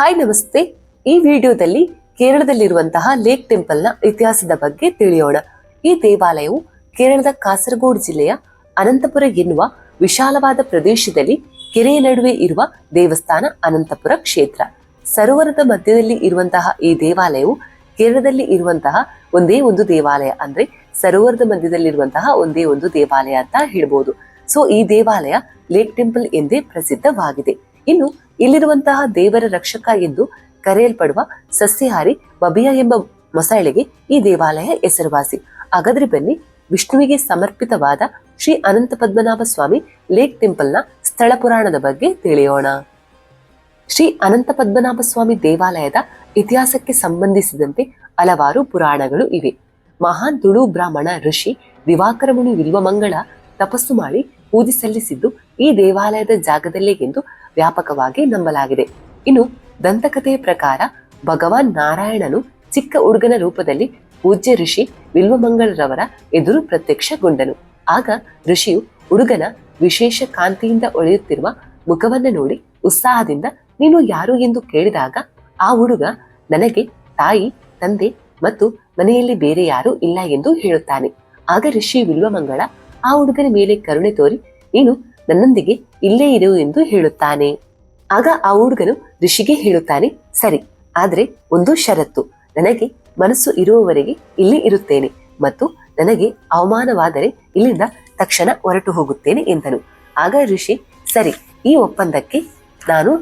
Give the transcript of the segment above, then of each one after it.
Hi ನಮಸ್ತೆ. ಈ ವಿಡಿಯೋದಲ್ಲಿ ಕೇರಳದಲ್ಲಿರುವಂತಹ ಲೇಕ್ ಟೆಂಪಲ್ನ ಇತಿಹಾಸದ ಬಗ್ಗೆ ತಿಳಿಯೋಣ. ಈ ದೇವಾಲಯವು ಕೇರಳದ ಕಾಸರಗೋಡು ಜಿಲ್ಲೆಯ ಅನಂತಪುರ ಎನ್ನುವ ವಿಶಾಲವಾದ ಪ್ರದೇಶದಲ್ಲಿ ಕೆರೆಯ ನಡುವೆ ಇರುವ ದೇವಸ್ಥಾನ ಅನಂತಪುರ ಕ್ಷೇತ್ರ. ಸರೋವರದ ಮಧ್ಯದಲ್ಲಿ ಇರುವಂತಹ ಈ ದೇವಾಲಯವು ಕೇರಳದಲ್ಲಿ ಇರುವಂತಹ ಒಂದೇ ಒಂದು ದೇವಾಲಯ ಅಂದ್ರೆ ಸರೋವರದ ಮಧ್ಯದಲ್ಲಿರುವಂತಹ ಒಂದೇ ಒಂದು ದೇವಾಲಯ ಅಂತ ಹೇಳ್ಬೋದು. ಸೊ ಈ ದೇವಾಲಯ ಲೇಕ್ ಟೆಂಪಲ್ ಎಂದೇ ಪ್ರಸಿದ್ಧವಾಗಿದೆ. ಇನ್ನು ಇಲ್ಲಿರುವಂತಹ ದೇವರ ರಕ್ಷಕ ಎಂದು ಕರೆಯಲ್ಪಡುವ ಸಸ್ಯಹಾರಿ ಬಬಿಯ ಎಂಬ ಮೊಸಳೆಗೆ ಈ ದೇವಾಲಯ ಹೆಸರುವಾಸಿ. ಹಾಗಾದ್ರೆ ಬನ್ನಿ, ವಿಷ್ಣುವಿಗೆ ಸಮರ್ಪಿತವಾದ ಶ್ರೀ ಅನಂತ ಪದ್ಮನಾಭ ಸ್ವಾಮಿ ಲೇಕ್ ಟೆಂಪಲ್ನ ಸ್ಥಳ ಪುರಾಣದ ಬಗ್ಗೆ ತಿಳಿಯೋಣ. ಶ್ರೀ ಅನಂತ ಪದ್ಮನಾಭ ಸ್ವಾಮಿ ದೇವಾಲಯದ ಇತಿಹಾಸಕ್ಕೆ ಸಂಬಂಧಿಸಿದಂತೆ ಹಲವಾರು ಪುರಾಣಗಳು ಇವೆ. ಮಹಾನ್ ತುಳು ಬ್ರಾಹ್ಮಣ ಋಷಿ ದಿವಾಕರಮುನಿ ವಿಲ್ವಮಂಗಳ ತಪಸ್ಸು ಮಾಡಿ ಪೂಜೆ ಸಲ್ಲಿಸಿದ್ದು ಈ ದೇವಾಲಯದ ಜಾಗದಲ್ಲೇ ಎಂದು ವ್ಯಾಪಕವಾಗಿ ನಂಬಲಾಗಿದೆ ಇನ್ನು ದಂತಕಥೆಯ ಪ್ರಕಾರ ಭಗವಾನ್ ನಾರಾಯಣನು ಚಿಕ್ಕ ಹುಡುಗನ ರೂಪದಲ್ಲಿ ಪೂಜ್ಯ ಋಷಿ ವಿಲ್ವಮಂಗಳರವರ ಎದುರು ಪ್ರತ್ಯಕ್ಷಗೊಂಡನು. ಆಗ ಋಷಿಯು ಹುಡುಗನ ವಿಶೇಷ ಕಾಂತಿಯಿಂದ ಒಳೆಯುತ್ತಿರುವ ಮುಖವನ್ನ ನೋಡಿ ಉತ್ಸಾಹದಿಂದ, ನೀನು ಯಾರು ಎಂದು ಕೇಳಿದಾಗ ಆ ಹುಡುಗ ನನಗೆ ತಾಯಿ, ತಂದೆ ಮತ್ತು ಮನೆಯಲ್ಲಿ ಬೇರೆ ಯಾರೂ ಇಲ್ಲ ಎಂದು ಹೇಳುತ್ತಾನೆ. ಆಗ ಋಷಿ ವಿಲ್ವಮಂಗಳ ಆ ಹುಡುಗನ ಮೇಲೆ ಕರುಣೆ ತೋರಿ, ನೀನು ನನ್ನೊಂದಿಗೆ ಇಲ್ಲೇ ಇರು ಎಂದು ಹೇಳುತ್ತಾನೆ. ಆಗ ಆ ಹುಡುಗನು ಋಷಿಗೆ ಹೇಳುತ್ತಾನೆ, ಸರಿ, ಆದರೆ ಒಂದು ಷರತ್ತು. ನನಗೆ ಮನಸ್ಸು ಇರುವವರೆಗೆ ಇಲ್ಲಿ ಇರುತ್ತೇನೆ ಮತ್ತು ನನಗೆ ಅವಮಾನವಾದರೆ ಇಲ್ಲಿಂದ ತಕ್ಷಣ ಹೊರಟು ಹೋಗುತ್ತೇನೆ, ಎಂದನು. ಆಗ ಋಷಿ, ಸರಿ, ಈ ಒಪ್ಪಂದಕ್ಕೆ ನಾನು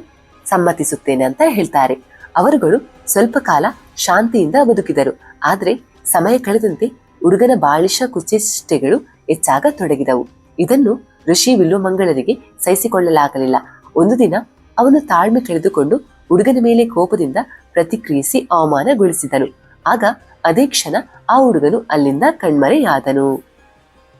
ಸಮ್ಮತಿಸುತ್ತೇನೆ ಅಂತ ಹೇಳ್ತಾರೆ. ಅವರುಗಳು ಸ್ವಲ್ಪ ಕಾಲ ಶಾಂತಿಯಿಂದ ಬದುಕಿದರು. ಆದರೆ ಸಮಯ ಕಳೆದಂತೆ ಹುಡುಗನ ಬಾಳಿಶ ಕುಚೇಷ್ಟೆಗಳು ಹೆಚ್ಚಾಗತೊಡಗಿದವು ಇದನ್ನು ಋಷಿ ವಿಲ್ವಮಂಗಳರಿಗೆ ಸಹಿಸಿಕೊಳ್ಳಲಾಗಲಿಲ್ಲ. ಒಂದು ದಿನ ಅವನು ತಾಳ್ಮೆ ಕಳೆದುಕೊಂಡು ಹುಡುಗನ ಮೇಲೆ ಕೋಪದಿಂದ ಪ್ರತಿಕ್ರಿಯಿಸಿ ಅವಮಾನಗೊಳಿಸಿದನು. ಆಗ ಅದೇ ಕ್ಷಣ ಆ ಹುಡುಗನು ಅಲ್ಲಿಂದ ಕಣ್ಮರೆಯಾದನು.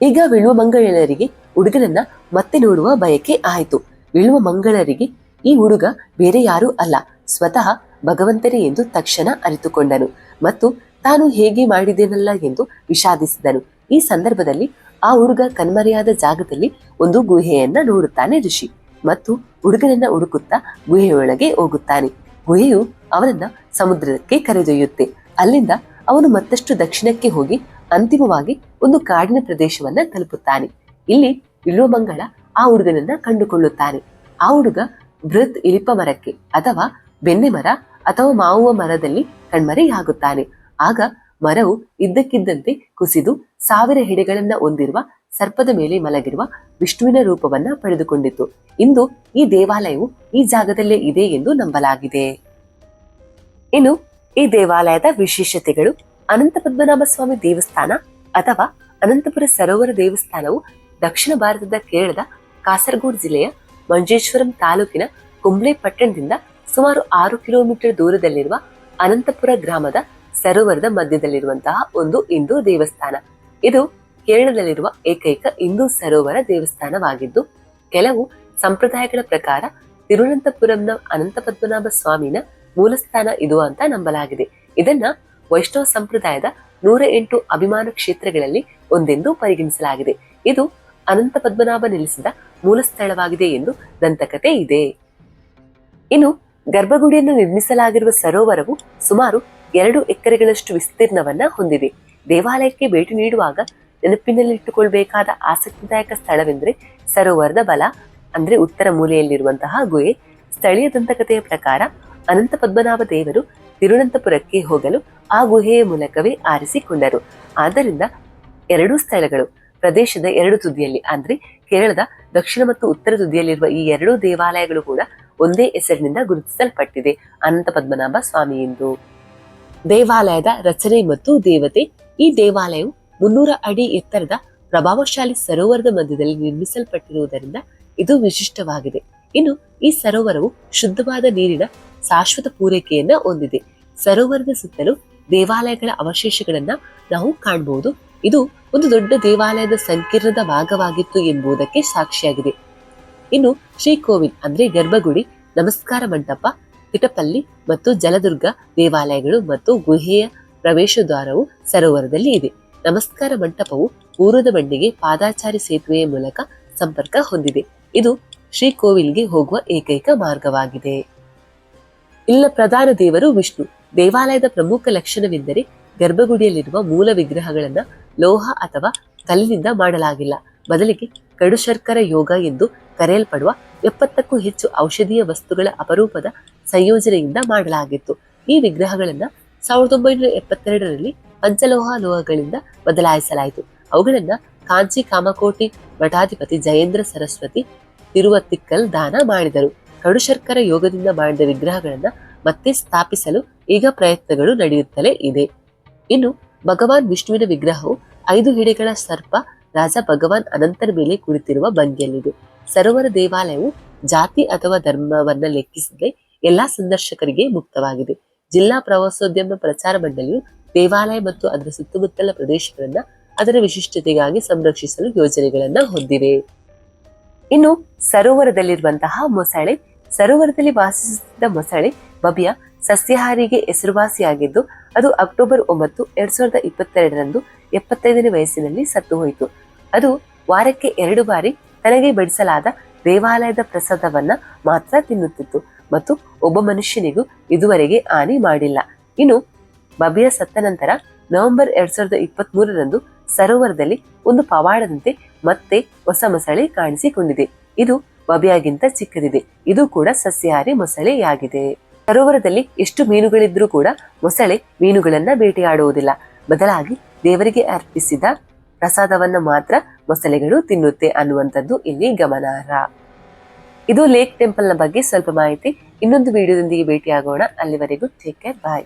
ಈಗ ವಿಳುವ ಮಂಗಳರಿಗೆ ಹುಡುಗನನ್ನ ಮತ್ತೆ ನೋಡುವ ಬಯಕೆ ಆಯಿತು. ವಿಲ್ವಮಂಗಳರಿಗೆ ಈ ಹುಡುಗ ಬೇರೆ ಯಾರೂ ಅಲ್ಲ, ಸ್ವತಃ ಭಗವಂತನೇ ಎಂದು ತಕ್ಷಣ ಅರಿತುಕೊಂಡನು ಮತ್ತು ತಾನು ಹೇಗೆ ಮಾಡಿದೆನಲ್ಲ ಎಂದು ವಿಷಾದಿಸಿದನು. ಈ ಸಂದರ್ಭದಲ್ಲಿ ಆ ಹುಡುಗ ಕಣ್ಮರೆಯಾದ ಜಾಗದಲ್ಲಿ ಒಂದು ಗುಹೆಯನ್ನ ನೋಡುತ್ತಾನೆ ಋಷಿ. ಮತ್ತು ಹುಡುಗನನ್ನ ಹುಡುಕುತ್ತಾ ಗುಹೆಯೊಳಗೆ ಹೋಗುತ್ತಾನೆ. ಗುಹೆಯು ಅವನನ್ನ ಸಮುದ್ರಕ್ಕೆ ಕರೆದೊಯ್ಯುತ್ತೆ. ಅಲ್ಲಿಂದ ಅವನು ಮತ್ತಷ್ಟು ದಕ್ಷಿಣಕ್ಕೆ ಹೋಗಿ ಅಂತಿಮವಾಗಿ ಒಂದು ಕಾಡಿನ ಪ್ರದೇಶವನ್ನ ತಲುಪುತ್ತಾನೆ. ಇಲ್ಲಿ ಇಳುವಮಂಗಳ ಆ ಹುಡುಗನನ್ನ ಕಂಡುಕೊಳ್ಳುತ್ತಾನೆ ಆ ಹುಡುಗ ಬೃಹತ್ ಇಳಿಪ ಮರಕ್ಕೆ ಅಥವಾ ಬೆನ್ನೆ ಮರ ಅಥವಾ ಮಾವುವ ಮರದಲ್ಲಿ ಕಣ್ಮರೆಯಾಗುತ್ತಾನೆ. ಆಗ ಮರವು ಇದ್ದಕ್ಕಿದ್ದಂತೆ ಕುಸಿದು ಸಾವಿರ ಹೆಡೆಗಳನ್ನ ಹೊಂದಿರುವ ಸರ್ಪದ ಮೇಲೆ ಮಲಗಿರುವ ವಿಷ್ಣುವಿನ ರೂಪವನ್ನ ಪಡೆದುಕೊಂಡಿತು. ಇಂದು ಈ ದೇವಾಲಯವು ಈ ಜಾಗದಲ್ಲೇ ಇದೆ ಎಂದು ನಂಬಲಾಗಿದೆ. ಇನ್ನು ಈ ದೇವಾಲಯದ ವಿಶೇಷತೆಗಳು ಅನಂತ ಪದ್ಮನಾಭ ಸ್ವಾಮಿ ದೇವಸ್ಥಾನ ಅಥವಾ ಅನಂತಪುರ ಸರೋವರ ದೇವಸ್ಥಾನವು ದಕ್ಷಿಣ ಭಾರತದ ಕೇರಳದ ಕಾಸರಗೋಡು ಜಿಲ್ಲೆಯ ಮಂಜೇಶ್ವರಂ ತಾಲೂಕಿನ ಕುಂಬ್ಳೆ ಪಟ್ಟಣದಿಂದ ಸುಮಾರು ಆರು ಕಿಲೋಮೀಟರ್ ದೂರದಲ್ಲಿರುವ ಅನಂತಪುರ ಗ್ರಾಮದ ಸರೋವರದ ಮಧ್ಯದಲ್ಲಿರುವಂತಹ ಒಂದು ಹಿಂದೂ ದೇವಸ್ಥಾನ. ಇದು ಕೇರಳದಲ್ಲಿರುವ ಏಕೈಕ ಹಿಂದೂ ಸರೋವರ ದೇವಸ್ಥಾನವಾಗಿದ್ದು, ಕೆಲವು ಸಂಪ್ರದಾಯಗಳ ಪ್ರಕಾರ ತಿರುವನಂತಪುರಂನ ಅನಂತ ಪದ್ಮನಾಭ ಸ್ವಾಮಿನ ಮೂಲಸ್ಥಾನ ಇದು ಅಂತ ನಂಬಲಾಗಿದೆ. ಇದನ್ನ ವೈಷ್ಣವ ಸಂಪ್ರದಾಯದ ನೂರ ಎಂಟು ಅಭಿಮಾನ ಕ್ಷೇತ್ರಗಳಲ್ಲಿ ಒಂದೆಂದು ಪರಿಗಣಿಸಲಾಗಿದೆ. ಇದು ಅನಂತ ಪದ್ಮನಾಭ ನೆಲೆಸಿದ ಮೂಲ ಸ್ಥಳವಾಗಿದೆ ಎಂದು ದಂತಕತೆ ಇದೆ. ಇನ್ನು ಗರ್ಭಗುಡಿಯನ್ನು ನಿರ್ಮಿಸಲಾಗಿರುವ ಸರೋವರವು ಸುಮಾರು ಎರಡು ಎಕರೆಗಳಷ್ಟು ವಿಸ್ತೀರ್ಣವನ್ನ ಹೊಂದಿದೆ ದೇವಾಲಯಕ್ಕೆ ಭೇಟಿ ನೀಡುವಾಗ ನೆನಪಿನಲ್ಲಿಟ್ಟುಕೊಳ್ಬೇಕಾದ ಆಸಕ್ತಿದಾಯಕ ಸ್ಥಳವೆಂದರೆ ಸರೋವರದ ಬಲ, ಅಂದ್ರೆ ಉತ್ತರ ಮೂಲೆಯಲ್ಲಿರುವಂತಹ ಗುಹೆ. ಸ್ಥಳೀಯ ದಂತಕಥೆಯ ಪ್ರಕಾರ ಅನಂತ ಪದ್ಮನಾಭ ದೇವರು ತಿರುವನಂತಪುರಕ್ಕೆ ಹೋಗಲು ಆ ಗುಹೆಯ ಮೂಲಕವೇ ಆರಿಸಿಕೊಂಡರು. ಆದ್ದರಿಂದ ಎರಡೂ ಸ್ಥಳಗಳು, ಪ್ರದೇಶದ ಎರಡು ತುದಿಯಲ್ಲಿ, ಅಂದ್ರೆ ಕೇರಳದ ದಕ್ಷಿಣ ಮತ್ತು ಉತ್ತರ ತುದಿಯಲ್ಲಿರುವ ಈ ಎರಡೂ ದೇವಾಲಯಗಳು ಕೂಡ ಒಂದೇ ಹೆಸರಿನಿಂದ ಗುರುತಿಸಲ್ಪಟ್ಟಿದೆ. ಅನಂತ ಪದ್ಮನಾಭ ಸ್ವಾಮಿ ಎಂದು. ದೇವಾಲಯದ ರಚನೆ ಮತ್ತು ದೇವತೆ. ಈ ದೇವಾಲಯವು ಮುನ್ನೂರ ಅಡಿ ಎತ್ತರದ ಪ್ರಭಾವಶಾಲಿ ಸರೋವರದ ಮಧ್ಯದಲ್ಲಿ ನಿರ್ಮಿಸಲ್ಪಟ್ಟಿರುವುದರಿಂದ ಇದು ವಿಶಿಷ್ಟವಾಗಿದೆ. ಇನ್ನು ಈ ಸರೋವರವು ಶುದ್ಧವಾದ ನೀರಿನ ಶಾಶ್ವತ ಪೂರೈಕೆಯನ್ನ ಹೊಂದಿದೆ. ಸರೋವರದ ಸುತ್ತಲೂ ದೇವಾಲಯಗಳ ಅವಶೇಷಗಳನ್ನ ನಾವು ಕಾಣಬಹುದು ಇದು ಒಂದು ದೊಡ್ಡ ದೇವಾಲಯದ ಸಂಕೀರ್ಣದ ಭಾಗವಾಗಿತ್ತು ಎಂಬುದಕ್ಕೆ ಸಾಕ್ಷಿಯಾಗಿದೆ. ಇನ್ನು ಶ್ರೀಕೋವಿಲ್ ಅಂದ್ರೆ ಗರ್ಭಗುಡಿ ನಮಸ್ಕಾರ ಮಂಟಪ ಕಿಟಪಲ್ಲಿ ಮತ್ತು ಜಲದುರ್ಗ ದೇವಾಲಯಗಳು ಮತ್ತು ಗುಹೆಯ ಪ್ರವೇಶ ದ್ವಾರವು ಸರೋವರದಲ್ಲಿ ಇದೆ. ನಮಸ್ಕಾರ ಮಂಟಪವು ಪೂರ್ವದ ಬಂಡಿಗೆ ಪಾದಾಚಾರಿ ಸೇತುವೆಯ ಮೂಲಕ ಸಂಪರ್ಕ ಹೊಂದಿದೆ. ಇದು ಶ್ರೀಕೋವಿಲ್ಗೆ ಹೋಗುವ ಏಕೈಕ ಮಾರ್ಗವಾಗಿದೆ. ಇಲ್ಲ ಪ್ರಧಾನ ದೇವರು ವಿಷ್ಣು. ದೇವಾಲಯದ ಪ್ರಮುಖ ಲಕ್ಷಣವೆಂದರೆ ಗರ್ಭಗುಡಿಯಲ್ಲಿರುವ ಮೂಲ ವಿಗ್ರಹಗಳನ್ನ ಲೋಹ ಅಥವಾ ಕಲ್ಲಿನಿಂದ ಮಾಡಲಾಗಿಲ್ಲ. ಬದಲಿಗೆ ಕಡುಶರ್ಕರ ಯೋಗ ಎಂದು ಕರೆಯಲ್ಪಡುವ ಎಪ್ಪತ್ತಕ್ಕೂ ಹೆಚ್ಚು ಔಷಧೀಯ ವಸ್ತುಗಳ ಅಪರೂಪದ ಸಂಯೋಜನೆಯಿಂದ ಮಾಡಲಾಗಿತ್ತು. ಈ ವಿಗ್ರಹಗಳನ್ನ ಸಾವಿರದ ಒಂಬೈನೂರ ಎಪ್ಪತ್ತೆರಡರಲ್ಲಿ ಪಂಚಲೋಹ ಲೋಹಗಳಿಂದ ಬದಲಾಯಿಸಲಾಯಿತು. ಅವುಗಳನ್ನ ಕಾಂಚಿ ಕಾಮಕೋಟಿ ಮಠಾಧಿಪತಿ ಜಯೇಂದ್ರ ಸರಸ್ವತಿ ತಿರುವತ್ತಿಕ್ಕಲ್ ದಾನ ಮಾಡಿದರು. ಕಡುಶರ್ಕರ ಯೋಗದಿಂದ ಮಾಡಿದ ವಿಗ್ರಹಗಳನ್ನ ಮತ್ತೆ ಸ್ಥಾಪಿಸಲು ಈಗ ಪ್ರಯತ್ನಗಳು ನಡೆಯುತ್ತಲೇ ಇದೆ. ಇನ್ನು ಭಗವಾನ್ ವಿಷ್ಣುವಿನ ವಿಗ್ರಹವು ಐದು ಹಿಡಿಗಳ ಸರ್ಪ ರಾಜ ಭಗವಾನ್ ಅನಂತರ ಮೇಲೆ ಕುಳಿತಿರುವ ಭಂಗಿಯಲ್ಲಿದೆ. ಸರೋವರ ದೇವಾಲಯವು ಜಾತಿ ಅಥವಾ ಧರ್ಮವನ್ನ ಲೆಕ್ಕಿಸದೆ. ಎಲ್ಲಾ ಸಂದರ್ಶಕರಿಗೆ ಮುಕ್ತವಾಗಿದೆ. ಜಿಲ್ಲಾ ಪ್ರವಾಸೋದ್ಯಮ ಪ್ರಚಾರ ಮಂಡಳಿಯು ದೇವಾಲಯ ಮತ್ತು ಅದರ ಸುತ್ತಮುತ್ತಲ ಪ್ರದೇಶಗಳನ್ನ ಅದರ ವಿಶಿಷ್ಟತೆಗಾಗಿ ಸಂರಕ್ಷಿಸಲು ಯೋಜನೆಗಳನ್ನ ಹೊಂದಿವೆ ಇನ್ನು ಸರೋವರದಲ್ಲಿರುವಂತಹ ಮೊಸಳೆ, ಸರೋವರದಲ್ಲಿ ವಾಸಿಸುತ್ತಿದ್ದ ಮೊಸಳೆ ಬಬಿಯ ಸಸ್ಯಾಹಾರಿಗೆ ಹೆಸರುವಾಸಿಯಾಗಿದ್ದು, ಅದು ಅಕ್ಟೋಬರ್ ಒಂಬತ್ತು ಎರಡ್ ಸಾವಿರದ ಇಪ್ಪತ್ತೆರಡರಂದು ಎಪ್ಪತ್ತೈದನೇ ವಯಸ್ಸಿನಲ್ಲಿ ಸತ್ತು ಹೋಯಿತು ಅದು ವಾರಕ್ಕೆ ಎರಡು ಬಾರಿ ತನಗೆ ಬಡಿಸಲಾದ ದೇವಾಲಯದ ಪ್ರಸಾದವನ್ನ ಮಾತ್ರ ತಿನ್ನುತ್ತಿತ್ತು. ಮತ್ತು ಒಬ್ಬ ಮನುಷ್ಯನಿಗೂ ಇದುವರೆಗೆ ಹಾನಿ ಮಾಡಿಲ್ಲ. ಇನ್ನು ಬಬಿಯ ಸತ್ತ ನಂತರ ನವೆಂಬರ್ ಎರಡ್ ಸಾವಿರದ ಇಪ್ಪತ್ತ್ ಮೂರರಂದು ಸರೋವರದಲ್ಲಿ ಒಂದು ಪವಾಡದಂತೆ ಮತ್ತೆ ಹೊಸ ಮೊಸಳೆ ಕಾಣಿಸಿಕೊಂಡಿದೆ. ಇದು ಬಬಿಯಾಗಿಂತ ಚಿಕ್ಕದಿದೆ. ಇದು ಕೂಡ ಸಸ್ಯಾಹಾರಿ ಮೊಸಳೆಯಾಗಿದೆ. ಸರೋವರದಲ್ಲಿ ಎಷ್ಟು ಮೀನುಗಳಿದ್ರೂ ಕೂಡ ಮೊಸಳೆ ಮೀನುಗಳನ್ನ ಬೇಟೆಯಾಡುವುದಿಲ್ಲ. ಬದಲಾಗಿ ದೇವರಿಗೆ ಅರ್ಪಿಸಿದ ಪ್ರಸಾದವನ್ನ ಮಾತ್ರ ಮೊಸಳೆಗಳು ತಿನ್ನುತ್ತೆ ಅನ್ನುವಂಥದ್ದು ಇಲ್ಲಿ ಗಮನಾರ್ಹ. ಇದು ಲೇಕ್ ಟೆಂಪಲ್ನ ಬಗ್ಗೆ ಸ್ವಲ್ಪ ಮಾಹಿತಿ. ಇನ್ನೊಂದು ವಿಡಿಯೋದೊಂದಿಗೆ ಭೇಟಿಯಾಗೋಣ. ಅಲ್ಲಿವರೆಗೂ ಟೇಕ್ ಕೇರ್ ಬಾಯ್